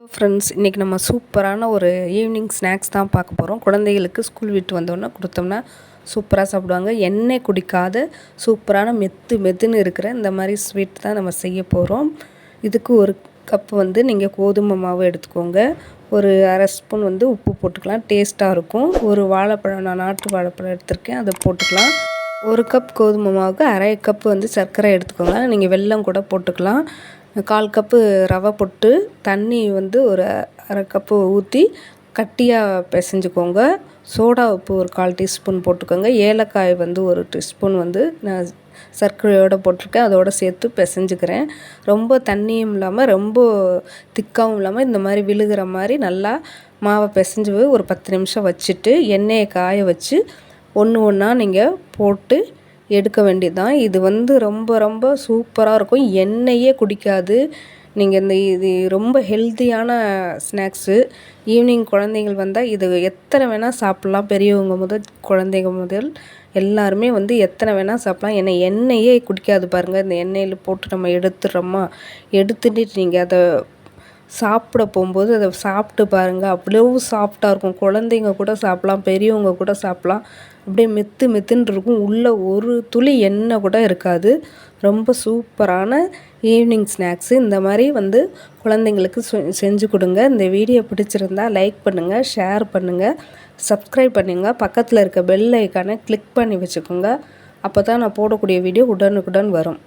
Friends இன்றைக்கி நம்ம சூப்பரான ஒரு ஈவினிங் ஸ்நாக்ஸ் தான் பார்க்க போகிறோம் குழந்தைகளுக்கு ஸ்கூல் விட்டு வந்தோடனே கொடுத்தோம்னா சூப்பராக சாப்பிடுவாங்க. எண்ணெய் குடிக்காத சூப்பரான மெத்து மெத்துன்னு இருக்கிற இந்த மாதிரி ஸ்வீட் தான் நம்ம செய்ய போகிறோம் இதுக்கு ஒரு கப் வந்து நீங்கள் கோதுமை மாவு எடுத்துக்கோங்க. ஒரு அரை ஸ்பூன் வந்து உப்பு போட்டுக்கலாம். டேஸ்ட்டாக இருக்கும். ஒரு வாழைப்பழம் நான் நாட்டு வாழைப்பழம் எடுத்திருக்கேன். அதை போட்டுக்கலாம். ஒரு கப் கோதுமை மாவுக்கு அரை கப் வந்து சர்க்கரை எடுத்துக்கோங்க. நீங்கள் வெல்லம் கூட போட்டுக்கலாம். கால் கப்பு ரவை போட்டு தண்ணி வந்து ஒரு அரை கப்பு ஊற்றி கட்டியாக பிசைஞ்சுக்கோங்க. சோடா உப்பு ஒரு கால் டீஸ்பூன் போட்டுக்கோங்க. ஏலக்காய் வந்து ஒரு டீஸ்பூன் வந்து நான் சர்க்கரையோடு போட்டிருக்கேன். அதோடு சேர்த்து பிசைஞ்சுக்கிறேன். ரொம்ப தண்ணியும் இல்லாமல் ரொம்ப திக்காகவும் இல்லாமல் இந்த மாதிரி விழுகிற மாதிரி நல்லா மாவை பிசைஞ்சு ஒரு பத்து நிமிஷம் வச்சுட்டு எண்ணெயை காய வச்சு ஒன்று ஒன்றா நீங்கள் போட்டு எடுக்க வேண்டியது தான் இது வந்து ரொம்ப ரொம்ப சூப்பராக இருக்கும். எண்ணெயே குடிக்காது. நீங்கள் இந்த இது ரொம்ப ஹெல்த்தியான ஸ்நாக்ஸு. ஈவினிங் குழந்தைங்கள் வந்தால் இது எத்தனை வேணால் சாப்பிட்லாம். பெரியவங்க முதல் குழந்தைங்க முதல் எல்லாருமே வந்து எத்தனை வேணால் சாப்பிட்லாம். ஏன்னா எண்ணெயே குடிக்காது பாருங்கள் இந்த எண்ணெயில் போட்டு நம்ம எடுத்துடுறோமா? எடுத்துட்டு நீங்கள் அதை சாப்பிட போகும்போது அதை சாப்பிட்டு பாருங்கள் அவ்வளோ சாஃப்டாக இருக்கும். குழந்தைங்க கூட சாப்பிட்லாம் பெரியவங்க கூட சாப்பிட்லாம். அப்படியே மெத்து மெத்துன்னு இருக்கும். உள்ளே ஒரு துளி எண்ணெய் கூட இருக்காது. ரொம்ப சூப்பரான ஈவினிங் ஸ்நாக்ஸு இந்த மாதிரி வந்து குழந்தைங்களுக்கு செஞ்சு கொடுங்க. இந்த வீடியோ பிடிச்சிருந்தா லைக் பண்ணுங்கள் ஷேர் பண்ணுங்கள் சப்ஸ்கிரைப் பண்ணுங்கள் பக்கத்தில் இருக்க பெல் ஐக்கானை கிளிக் பண்ணி வச்சுக்கோங்க. அப்போ தான் நான் போடக்கூடிய வீடியோ உடனுக்குடன் வரும்.